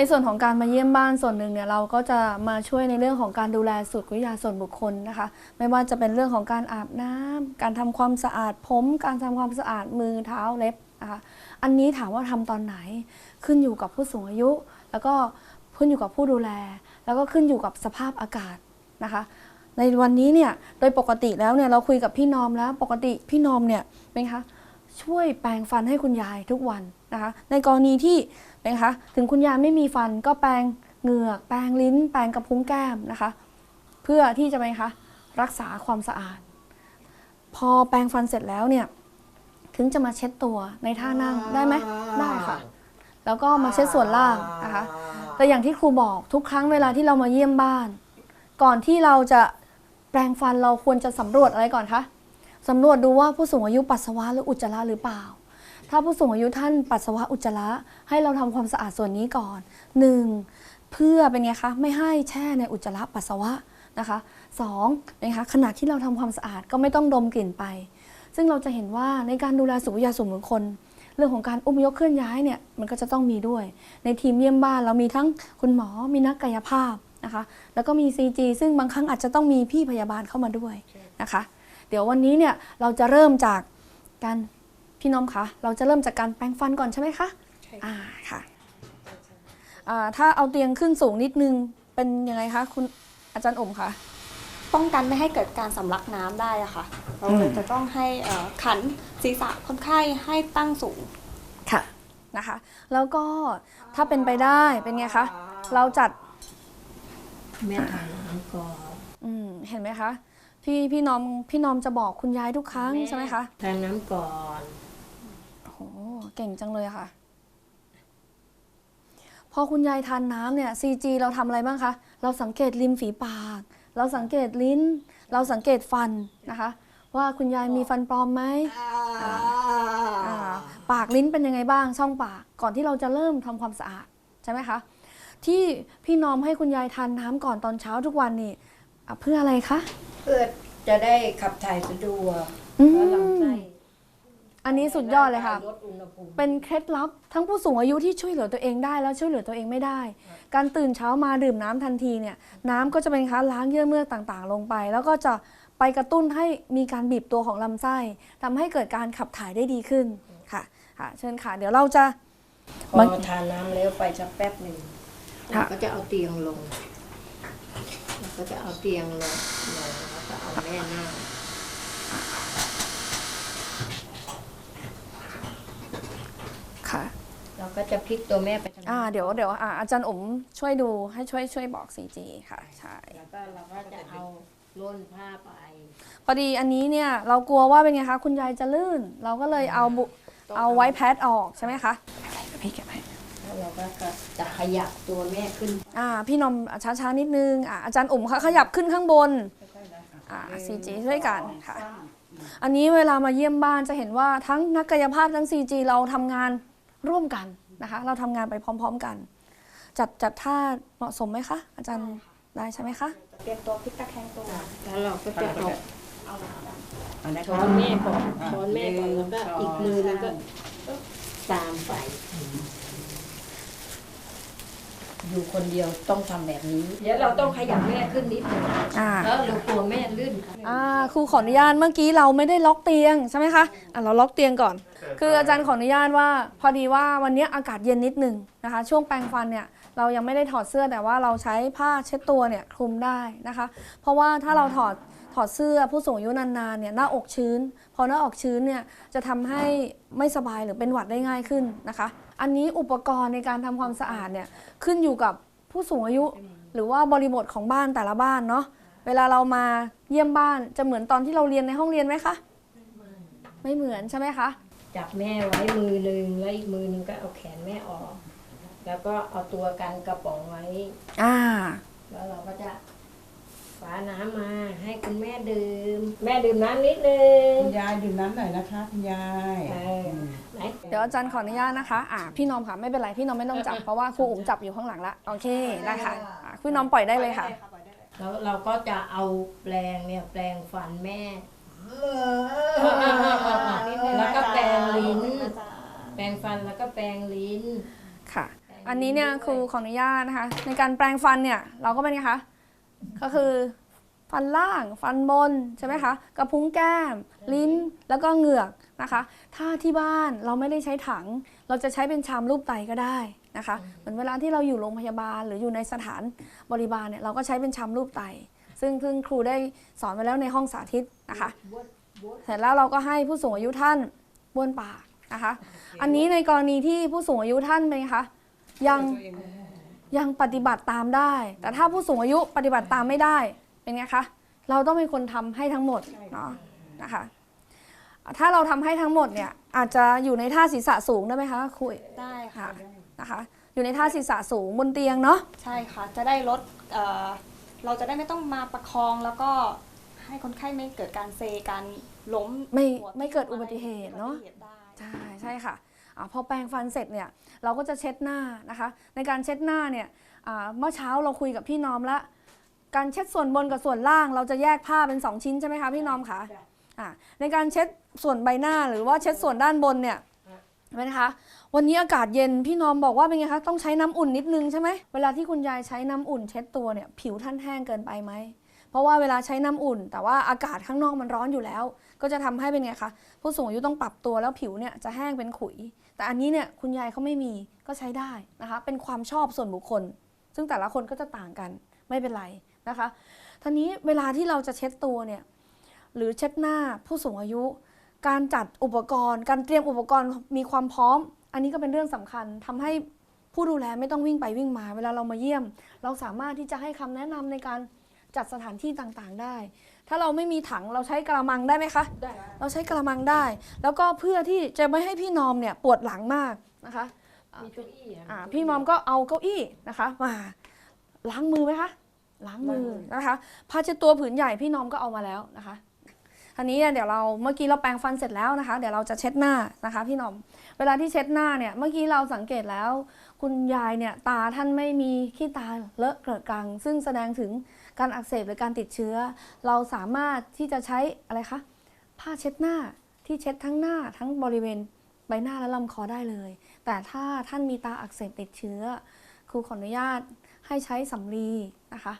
ในส่วนของการมาเยี่ยมบ้านส่วนหนึ่งเนี่ยเราก็จะมาช่วยในเรื่องของการดูแลสุขวิทยาส่วนบุคคลนะคะ ไม่ว่าจะเป็นเรื่องของการอาบน้ำการทำความสะอาดผม การทำความสะอาดมือเท้าเล็บนะคะอันนี้ถามว่าทำตอนไหนขึ้นอยู่กับผู้สูงอายุ แล้วก็ขึ้นอยู่กับผู้ดูแล แล้วก็ขึ้นอยู่กับสภาพอากาศนะคะในวันนี้เนี่ยโดยปกติแล้วเนี่ยเราคุยกับพี่นอมแล้วปกติพี่นอมเนี่ยเป็นคะ ช่วยแปรงฟันให้คุณยายทุกวันนะคะ ในกรณีที่เป็นไงคะถึงคุณยายไม่มีฟันก็แปรงเหงือก แปรงลิ้น แปรงกระพุ้งแก้มนะคะ เพื่อที่จะไปนไงคะรักษาความสะอาด พอแปรงฟันเสร็จแล้วเนี่ยถึงจะมาเช็ดตัวในท่านั่งได้ไหมได้ค่ะ แล้วก็มาเช็ดส่วนล่างนะคะ แต่อย่างที่ครูบอกทุกครั้งเวลาที่เรามาเยี่ยมบ้าน ก่อนที่เราจะแปรงฟันเราควรจะสำรวจอะไรก่อนคะ สำรวจดูว่าผู้สูงอายุปัสสาวะหรืออุจจาระหรือเปล่า ถ้าผู้สูงอายุท่านปัสสาวะอุจจาระให้เราทำความสะอาดส่วนนี้ก่อนหนึ่งเพื่อเป็นไงคะไม่ให้แช่ในอุจจาระปัสสาวะนะคะสองนะคะขณะที่เราทำความสะอาดก็ไม่ต้องดมกลิ่นไป ซึ่งเราจะเห็นว่าในการดูแลสุขวิทยาส่วนบุคคลเรื่องของการอุ้มยกเคลื่อนย้ายเนี่ยมันก็จะต้องมีด้วย ในทีมเยี่ยมบ้านเรามีทั้งคุณหมอมีนักกายภาพนะคะ แล้วก็มี CG ซึ่งบางครั้งอาจจะต้องมีพี่พยาบาลเข้ามาด้วยนะคะ เดี๋ยววันนี้เนี่ยเราจะเริ่มจากการพี่น้อมคะเราจะเริ่มจากการแปรงฟันก่อนใช่ไหมคะใช่อ่าค่ะอ่าถ้าเอาเตียงขึ้นสูงนิดนึงเป็นยังไงคะคุณอาจารย์อมคะป้องกันไม่ให้เกิดการสำลักน้ำได้อะค่ะ เราอืมจะต้องให้เอ่อขันศีรษะคนไข้ให้ตั้งสูงค่ะนะคะ แล้วก็ถ้าเป็นไปได้เป็นไงคะเราจัดแม่ทานน้ำก่อนอืมเห็นไหมคะ พี่พี่น้อมพี่น้อมจะบอกคุณยายทุกครั้งใช่ไหมคะทานน้ำก่อนโอ้โหเก่งจังเลยอะค่ะ พอคุณยายทานน้ำเนี่ย CG เราทำอะไรบ้างคะเราสังเกตริมฝีปาก เราสังเกตลิ้น เราสังเกตฟันนะคะ ว่าคุณยายมีฟันปลอมไหมอ่าปากลิ้นเป็นยังไงบ้างช่องปากก่อนที่เราจะเริ่มทำความสะอาดใช่ไหมคะที่พี่น้อมให้คุณยายทานน้ำก่อนตอนเช้าทุกวันนี่อะเพื่ออะไรคะ เพื่อจะได้ขับถ่ายสะดวกอืมแล้วลำไส้อันนี้สุดยอดเลยค่ะ ลดอุณหภูมิเป็นเคล็ดลับทั้งผู้สูงอายุที่ช่วยเหลือตัวเองได้แล้วช่วยเหลือตัวเองไม่ได้ การตื่นเช้ามาดื่มน้ำทันทีเนี่ย น้ำก็จะเป็นคะล้างเยื่อเมือกต่างๆ ลงไป แล้วก็จะไปกระตุ้นให้มีการบีบตัวของลำไส้ทำให้เกิดการขับถ่ายได้ดีขึ้นค่ะค่ะ เชิญค่ะ เดี๋ยวเราจะ พอทานน้ำแล้วไปสักแป๊บหนึ่งค่ะ เราก็จะเอาเตียงลงเราก็จะเอาเตียงลงลง แล้วก็เอาแม่นั่งค่ะ เราก็จะพลิกตัวแม่ไปทางอ่า เดี๋ยวเดี๋ยวอ่าอาจารย์อมช่วยดูให้ช่วยช่วยบอก 4G ค่ะ ใช่ แล้วก็เราก็จะเอาร่นผ้าไปพอดีอันนี้เนี่ยเรากลัวว่าเป็นไงคะ คุณยายจะลื่น เราก็เลยเอาบุเอาไว้แพดออกใช่ไหมคะพี่เก็บให้แล้วเราก็จะขยับตัวแม่ขึ้น อ่า พี่นอมช้าๆนิดนึงอ่าอาจารย์อุ๋มค่ะขยับขึ้นข้างบน อ่าซีจีช่วยกันค่ะ อันนี้เวลามาเยี่ยมบ้านจะเห็นว่าทั้งนักกายภาพทั้ง CG เราทำงานร่วมกันนะคะ เราทำงานไปพร้อม ๆกัน จัดจัดท่าเหมาะสมไหมคะ อาจารย์ได้ใช่ไหมคะ เตรียมตัวพลิกตะแคงตัวแล้วเราก็จะเอาอันนี้ช้อนแม่ก่อนช้อนแม่ก่อนแล้วก็อีกมือนึงก็ตามไป อยู่คนเดียวต้องทำแบบนี้ เดี๋ยวเราต้องขยับแม่ขึ้นนิดหนึงอ่า แล้วเรากลัวแม่ลื่นค่ะ อ่าครูขออนุญาตเมื่อกี้เราไม่ได้ล็อกเตียงใช่ไหมคะอะเราล็อกเตียงก่อน คืออาจารย์ขออนุญาตว่า พอดีว่าวันนี้อากาศเย็นนิดนึงนะคะ ช่วงแปรงฟันเนี่ยเรายังไม่ได้ถอดเสื้อแต่ว่าเราใช้ผ้าเช็ดตัวเนี่ยคลุมได้นะคะ เพราะว่าถ้าเราถอดถอดเสื้อผู้สูงอายุนานๆเนี่ยหน้าอกชื้น พอหน้าอกชื้นเนี่ยจะทำให้ไม่สบายหรือเป็นหวัดได้ง่ายขึ้นนะคะ อันนี้อุปกรณ์ในการทำความสะอาดเนี่ยขึ้นอยู่กับผู้สูงอายุ หรือว่าบริบทของบ้านแต่ละบ้านเนาะเวลาเรามาเยี่ยมบ้านจะเหมือนตอนที่เราเรียนในห้องเรียนไหมคะไม่เหมือนใช่ไหมคะจับแม่ไว้มือหนึ่งแล้วอีกมือหนึ่งก็เอาแขนแม่ออก แล้วก็เอาตัวกันกระป๋องไว้ อ่า แล้วเราก็จะฝาน้ำมาให้คุณแม่ดื่ม แม่ดื่มน้ำนิดนึง คุณยายดื่มน้ำหน่อยนะคะคุณยาย เออไหนเดี๋ยวอาจารย์ขออนุญาตนะคะอ่าพี่นอมค่ะไม่เป็นไรพี่นอมไม่ต้องจับเพราะว่าครูอุ๋มจับอยู่ข้างหลังละโอเคได้ค่ะอ่าพี่นอมปล่อยได้เลยค่ะ แล้วเราก็จะเอาแปรงเนี่ยแปรงฟันแม่ แล้วก็แปรงลิ้น แปรงฟันแล้วก็แปรงลิ้น ค่ะ อันนี้เนี่ยครูขออนุญาตนะคะ ในการแปรงฟันเนี่ยเราก็เป็นไงคะ ก็คือ ฟันล่าง ฟันบนใช่ไหมคะกระพุ้งแก้ม ลิ้นแล้วก็เหงือกนะคะ ถ้าที่บ้านเราไม่ได้ใช้ถัง เราจะใช้เป็นชามรูปไตก็ได้นะคะเหมือนเวลาที่เราอยู่โรงพยาบาล หรืออยู่ในสถานบริบาลเนี่ยเราก็ใช้เป็นชามรูปไต ซึ่งเพิ่งครูได้สอนไว้แล้วในห้องสาธิตนะคะเสร็จแล้วเราก็ให้ผู้สูงอายุท่านบ้วนปากนะคะ อันนี้ในกรณีที่ผู้สูงอายุท่านเป็นไงคะยังยังปฏิบัติตามได้ แต่ถ้าผู้สูงอายุปฏิบัติตามไม่ได้ เป็นไงคะเราต้องเป็นคนทำให้ทั้งหมดเนาะนะคะถ้าเราทำให้ทั้งหมดเนี่ยอาจจะอยู่ในท่าศีรษะสูงได้ไหมคะคุยได้ค่ะค่ะนะคะอยู่ในท่าศีรษะสูงบนเตียงเนาะใช่ค่ะจะได้ลดเอ่อเราจะได้ไม่ต้องมาประคองแล้วก็ให้คนไข้ไม่เกิดการเซการล้มไม่หัวไม่เกิดอุบัติเหตุเนาะอุบัติหตุได้ใช่ใช่ค่ะอาพอแปรงฟันเสร็จเนี่ยเราก็จะเช็ดหน้านะคะ ในการเช็ดหน้าเนี่ยอ่าเมื่อเช้าเราคุยกับพี่นอมละ การเช็ดส่วนบนกับส่วนล่าง เราจะแยกผ้าเป็น 2 ชิ้นใช่ไหมคะพี่นอมคะอ่าในการเช็ดส่วนใบหน้าหรือว่าเช็ดส่วนด้านบนเนี่ยเห็นไหมคะ วันนี้อากาศเย็นพี่นอมบอกว่าเป็นไงคะต้องใช้น้ำอุ่นนิดนึงใช่ไหมเวลาที่คุณยายใช้น้ำอุ่นเช็ดตัวเนี่ยผิวท่านแห้งเกินไปไหมเพราะว่าเวลาใช้น้ำอุ่น แต่ว่าอากาศข้างนอกมันร้อนอยู่แล้ว ก็จะทำให้เป็นไงคะผู้สูงอายุต้องปรับตัวแล้วผิวเนี่ยจะแห้งเป็นขุย แต่อันนี้เนี่ยคุณยายเขาไม่มีก็ใช้ได้นะคะ เป็นความชอบส่วนบุคคล ซึ่งแต่ละคนก็จะต่างกันไม่เป็นไร นะคะทีนี้เวลาที่เราจะเช็ดตัวเนี่ยหรือเช็ดหน้าผู้สูงอายุ การจัดอุปกรณ์ การเตรียมอุปกรณ์มีความพร้อม อันนี้ก็เป็นเรื่องสำคัญทำให้ผู้ดูแลไม่ต้องวิ่งไปวิ่งมา เวลาเรามาเยี่ยม เราสามารถที่จะให้คำแนะนำในการจัดสถานที่ต่างๆได้ ถ้าเราไม่มีถังเราใช้กระมังได้ไหมคะได้เราใช้กระมังได้ แล้วก็เพื่อที่จะไม่ให้พี่นอมเนี่ยปวดหลังมากนะคะมีเก้าอี้อะอ่าพี่นอมก็เอาเก้าอี้นะคะมาล้างมือไหมคะ ล้างมือนะคะผ้าเช็ดตัวผืนใหญ่พี่น้อมก็เอามาแล้วนะคะทีนี้เนี่ยเดี๋ยวเราเมื่อกี้เราแปรงฟันเสร็จแล้วนะคะ เดี๋ยวเราจะเช็ดหน้านะคะพี่น้อม เวลาที่เช็ดหน้าเนี่ยเมื่อกี้เราสังเกตแล้ว คุณยายเนี่ยตาท่านไม่มีขี้ตาเลอะเกลอะกัง ซึ่งแสดงถึงการอักเสบหรือการติดเชื้อ เราสามารถที่จะใช้อะไรคะผ้าเช็ดหน้าที่เช็ดทั้งหน้าทั้งบริเวณใบหน้าและลำคอได้เลย แต่ถ้าท่านมีตาอักเสบติดเชื้อครูขออนุญาตให้ใช้สำลีนะคะ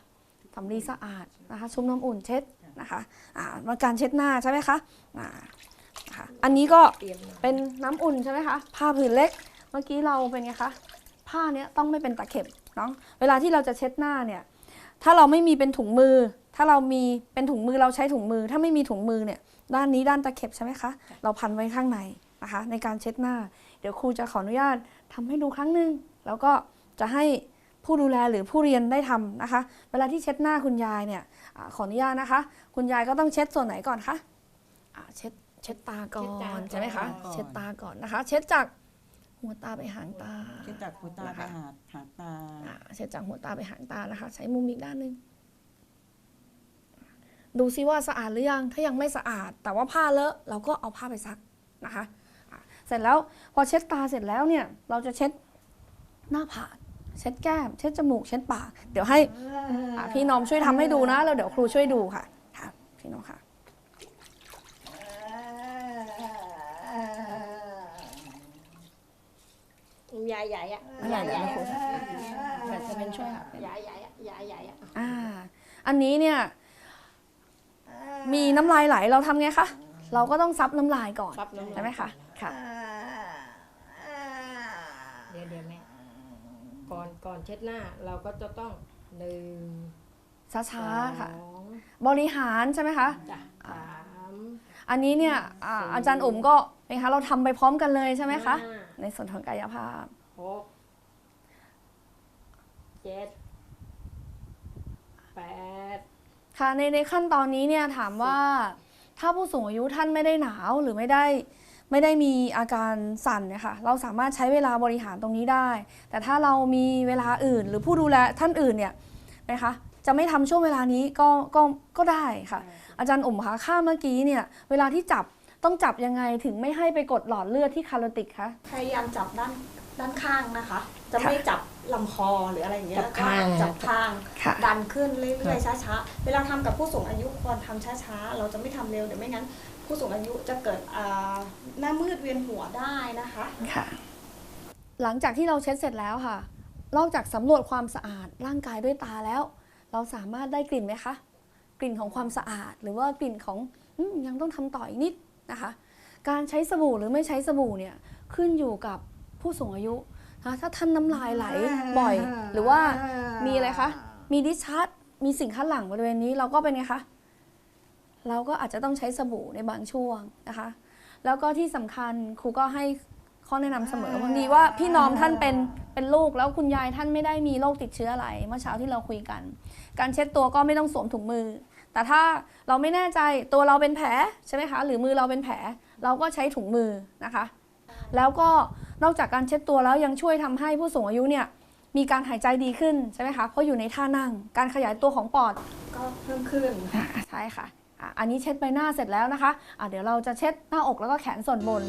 สำลีสะอาดนะคะชุบน้ำอุ่นเช็ดนะคะอ่ามาการเช็ดหน้าใช่ไหมคะอ่านะคะอันนี้ก็เป็นน้ำอุ่นใช่ไหมคะผ้าผืนเล็ก เมื่อกี้เราเป็นไงคะผ้าเนี้ยต้องไม่เป็นตะเข็บเนาะเวลาที่เราจะเช็ดหน้าเนี่ยถ้าเราไม่มีเป็นถุงมือ ถ้าเรามีเป็นถุงมือเราใช้ถุงมือ ถ้าไม่มีถุงมือเนี่ยด้านนี้ด้านตะเข็บใช่ไหมคะ เราพันไว้ข้างในนะคะ ในการเช็ดหน้า เดี๋ยวครูจะขออนุญาตทำให้ดูครั้งหนึ่งแล้วก็จะให้ ผู้ดูแลหรือผู้เรียนได้ทำนะคะ เวลาที่เช็ดหน้าคุณยายเนี่ยอาขออนุญาตนะคะ คุณยายก็ต้องเช็ดส่วนไหนก่อนคะอ่าเช็ดเช็ดตาก่อนใช่ไหมคะเช็ดตาก่อนนะคะ เช็ดจากหัวตาไปหางตาเช็ดจากหัวตาไปหาดหางตาอ่าเช็ดจากหัวตาไปหางตานะคะ ใช้มุมอีกด้านหนึ่งดูซิว่าสะอาดหรือยังถ้ายังไม่สะอาด แต่ว่าผ้าเลอะเราก็เอาผ้าไปซักนะคะอ่าเสร็จแล้วพอเช็ดตาเสร็จแล้วเนี่ย เราจะเช็ดหน้าผาก เช็ดแก้ม เช็ดจมูก เช็ดปาก เดี๋ยวให้อ่าพี่น้อมช่วยทำให้ดูนะ แล้วเดี๋ยวครูช่วยดูค่ะค่ะพี่น้องค่ะ ยายใหญ่อะไม่ใหญ่เดี๋ยวครูแต่จะเป็นช่วยค่ะยายใหญ่อะยายใหญ่อะอ่า อันนี้เนี่ย มีน้ำลายไหลเราทำไงคะ เราก็ต้องซับน้ำลายก่อนซับน้ำลาย ใช่ไหมคะ ค่ะ เดี๋ยวเดี๋ยวแม่ ก่อนก่อนเช็ดหน้าเราก็จะต้องหนึ่งช้าๆค่ะ สองบริหารใช่ไหมคะ จ้ะสามอันนี้เนี่ยอ่าสี่อาจารย์อุ๋มก็เป็นคะเราทำไปพร้อมกันเลยใช่ไหมคะ ห้าในส่วนของกายภาพ หกเจ็ดแปด ค่ะในในขั้นตอนนี้เนี่ยถามว่าถ้าผู้สูงอายุท่านไม่ได้หนาวหรือไม่ได้ ไม่ได้มีอาการสั่นเนี่ยค่ะเราสามารถใช้เวลาบริหารตรงนี้ได้ แต่ถ้าเรามีเวลาอื่น หรือผู้ดูแลท่านอื่นเนี่ยนะคะจะไม่ทำช่วงเวลานี้ก็ก็ก็ได้ค่ะ อาจารย์อุ๋มคะค่าเมื่อกี้เนี่ยเวลาที่จับต้องจับยังไงถึงไม่ให้ไปกดหลอดเลือดที่คาร์โรติกคะพยายามจับด้านด้านข้างนะคะ จะค่ะไม่จับลำคอหรืออะไรอย่างเงี้ยจับข้างจับข้างค่ะดันขึ้นเรื่อยๆช้าๆ เวลาทำกับผู้สูงอายุควรทำช้าๆ เราจะไม่ทำเร็วเดี๋ยวไม่งั้น ผู้สูงอายุจะเกิดอ่าหน้ามืดเวียนหัวได้นะคะค่ะ หลังจากที่เราเช็ดเสร็จแล้วค่ะ นอกจากสำรวจความสะอาดร่างกายด้วยตาแล้ว เราสามารถได้กลิ่นไหมคะ กลิ่นของความสะอาด หรือว่ากลิ่นของอมยังต้องทำต่ออีกนิดนะคะ การใช้สบู่หรือไม่ใช้สบู่เนี่ยขึ้นอยู่กับผู้สูงอายุนะถ้าท่านน้ำลายไหลบ่อย หรือว่ามีอะไรคะ มีดิชาร์ดมีสิ่งคัดหลั่งบริเวณนี้เราก็เป็นไงคะ เราก็อาจจะต้องใช้สบู่ในบางช่วงนะคะ แล้วก็ที่สำคัญครูก็ให้ข้อแนะนำเสมอบางทีว่าพี่น้องท่านเป็นเป็นลูกแล้วคุณยายท่านไม่ได้มีโรคติดเชื้ออะไร เมื่อเช้าที่เราคุยกัน การเช็ดตัวก็ไม่ต้องสวมถุงมือ แต่ถ้าเราไม่แน่ใจตัวเราเป็นแผลใช่ไหมคะหรือมือเราเป็นแผล เราก็ใช้ถุงมือนะคะ แล้วก็นอกจากการเช็ดตัวแล้วยังช่วยทำให้ผู้สูงอายุเนี่ยมีการหายใจดีขึ้นใช่ไหมคะเพราะอยู่ในท่านั่ง การขยายตัวของปอดก็เพิ่มขึ้นอ่าใช่ค่ะ อันนี้เช็ดใบหน้าเสร็จแล้วนะคะะเดี๋ยวเราจะเช็ดหน้าอกแล้วก็แขนส่วนบน